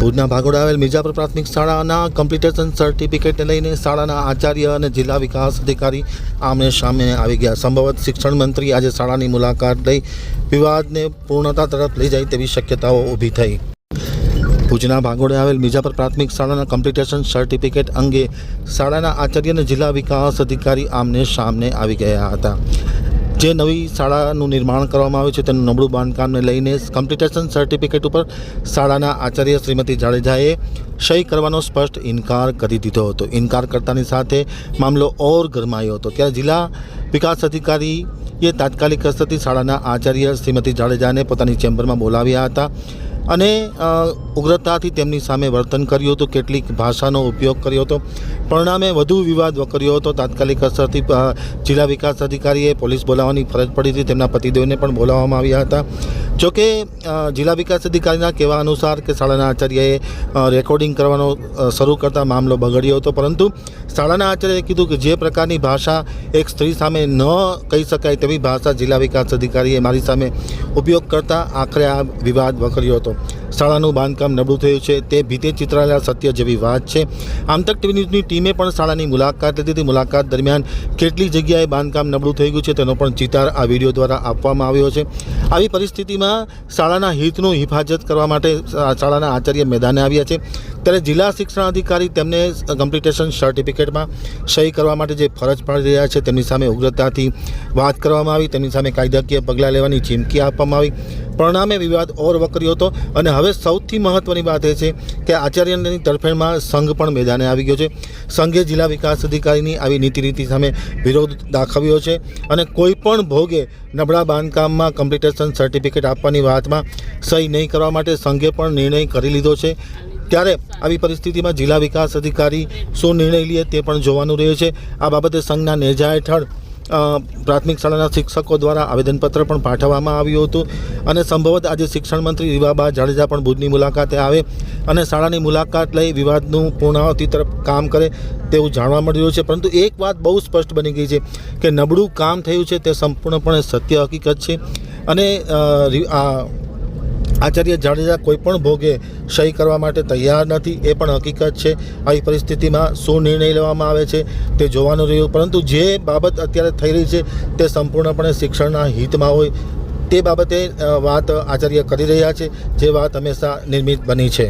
ભુજના ભાગોળ આવેલ મિર્જાપુર પ્રાથમિક શાળાના કમ્પ્લીટેશન સર્ટિફિકેટને લઈને શાળાના આચાર્ય અને જિલ્લા વિકાસ અધિકારી આમને સામે આવી ગયા. સંભવત શિક્ષણ મંત્રી આજે શાળાની મુલાકાત લઈ વિવાદને પૂર્ણતા તરફ લઈ જાય તેવી શક્યતાઓ ઊભી થઈ. ભુજના ભાગોળે આવેલ મિર્જાપુર પ્રાથમિક શાળાના કમ્પ્લીટેશન સર્ટિફિકેટ અંગે શાળાના આચાર્ય અને જિલ્લા વિકાસ અધિકારી આમને સામને આવી ગયા હતા. જે નવી શાળાનું નિર્માણ કરવામાં આવ્યું છે, તેનું નબળું બાંધકામને લઈને કમ્પ્લીટેશન સર્ટિફિકેટ ઉપર શાળાના આચાર્ય શ્રીમતી જાડેજાએ સહી કરવાનો સ્પષ્ટ ઇનકાર કરી દીધો હતો. ઇનકાર કરતાની સાથે મામલો ઓર ગરમાયો હતો. ત્યારે જિલ્લા વિકાસ અધિકારીએ તાત્કાલિક અસરથી શાળાના આચાર્ય શ્રીમતી જાડેજાને પોતાની ચેમ્બરમાં બોલાવ્યા હતા. અને ઉગ્રતાથી તેમની સામે વર્તન કર્યું હતું, કેટલીક ભાષાનો ઉપયોગ કર્યો હતો, પરિણામે વધુ વિવાદ વકર્યો હતો. તાત્કાલિક અસરથી જિલ્લા વિકાસ અધિકારીએ પોલીસ બોલાવવાની ફરજ પડી હતી, તેમના પતિદેવને પણ બોલાવવામાં આવ્યા હતા. જોકે જિલ્લા વિકાસ અધિકારીના કહેવા અનુસાર કે શાળાના આચાર્યએ રેકોર્ડિંગ કરવાનો શરૂ કરતા મામલો બગડ્યો હતો, પરંતુ શાળાના આચાર્યએ કીધું કે જે પ્રકારની ભાષા એક સ્ત્રી સામે ન કહી શકાય તેવી ભાષા જિલ્લા વિકાસ અધિકારીએ મારી સામે ઉપયોગ કરતા આખરે આ વિવાદ વકર્યો હતો. શાળાનું બાંધકામ નબળું થયું છે. તે ભીતે ચિતરાયેલા સત્ય જેવી વાત છે. આમતક ટીવી ન્યૂઝની ટીમે પણ શાળાની મુલાકાત લીધી. હતી મુલાકાત દરમિયાન કેટલી જગ્યાએ બાંધકામ નબળું થઈ ગયું છે તેનો પણ ચિતાર આ વીડિયો દ્વારા આપવામાં આવ્યો છે. આવી પરિસ્થિતિમાં શાળાના હિતનું હિફાજત કરવા માટે શાળાના આચાર્ય મેદાને આવ્યા છે. ત્યારે જિલ્લા શિક્ષણ અધિકારી તેમને કમ્પ્લીટેશન સર્ટિફિકેટમાં સહી કરવા માટે જે ફરજ પાડી રહ્યા છે, તેમની સામે ઉગ્રતાથી વાત કરવામાં આવી. તેમની સામે કાયદાકીય પગલાં લેવાની ચીમકી આપવામાં આવી. પરિણામે વિવાદ ઓર વકર્યો હતો. અને હવે સૌથી મહત્ત્વની વાત એ છે કે આચાર્યની તરફેણમાં સંઘ પણ મેદાને આવી ગયો છે. સંઘે જિલ્લા વિકાસ અધિકારીની આવી નીતિ રીતિ સામે વિરોધ દાખવ્યો છે. અને કોઈપણ ભોગે નબળા બાંધકામમાં કમ્પ્લીટેશન સર્ટિફિકેટ આપવાની વાતમાં સહી નહીં કરવા માટે સંઘે પણ નિર્ણય કરી લીધો છે. ત્યારે આવી પરિસ્થિતિમાં જિલ્લા વિકાસ અધિકારી શું નિર્ણય લે તે પણ જોવાનું રહ્યું છે. આ બાબતે સંઘના નેજા હેઠળ પ્રાથમિક શાળાના શિક્ષકો દ્વારા આવેદનપત્ર પણ પાઠવવામાં આવ્યું હતું અને સંભવત આજે શિક્ષણ મંત્રી રીવાબા જાડેજા પણ ભુજની મુલાકાતે આવે અને શાળાની મુલાકાત લઈ વિવાદનું પૂર્ણાવતિ તરફ કામ કરે તેવું જાણવા મળી રહ્યું છે. પરંતુ એક વાત બહુ સ્પષ્ટ બની ગઈ છે કે નબળું કામ થયું છે તે સંપૂર્ણપણે સત્ય હકીકત છે અને આ આચાર્ય જાડેજા કોઈ પણ ભોગે સહી કરવા માટે તૈયાર નથી, એ પણ હકીકત છે. આવી પરિસ્થિતિમાં શું નિર્ણય લેવામાં આવે છે તે જોવાનું રહ્યું, પરંતુ જે બાબત અત્યારે થઈ રહી છે તે સંપૂર્ણપણે શિક્ષણના હિતમાં હોય તે બાબતે વાત આચાર્ય કરી રહ્યા છે. જે વાત હંમેશા નિર્મિત બની છે.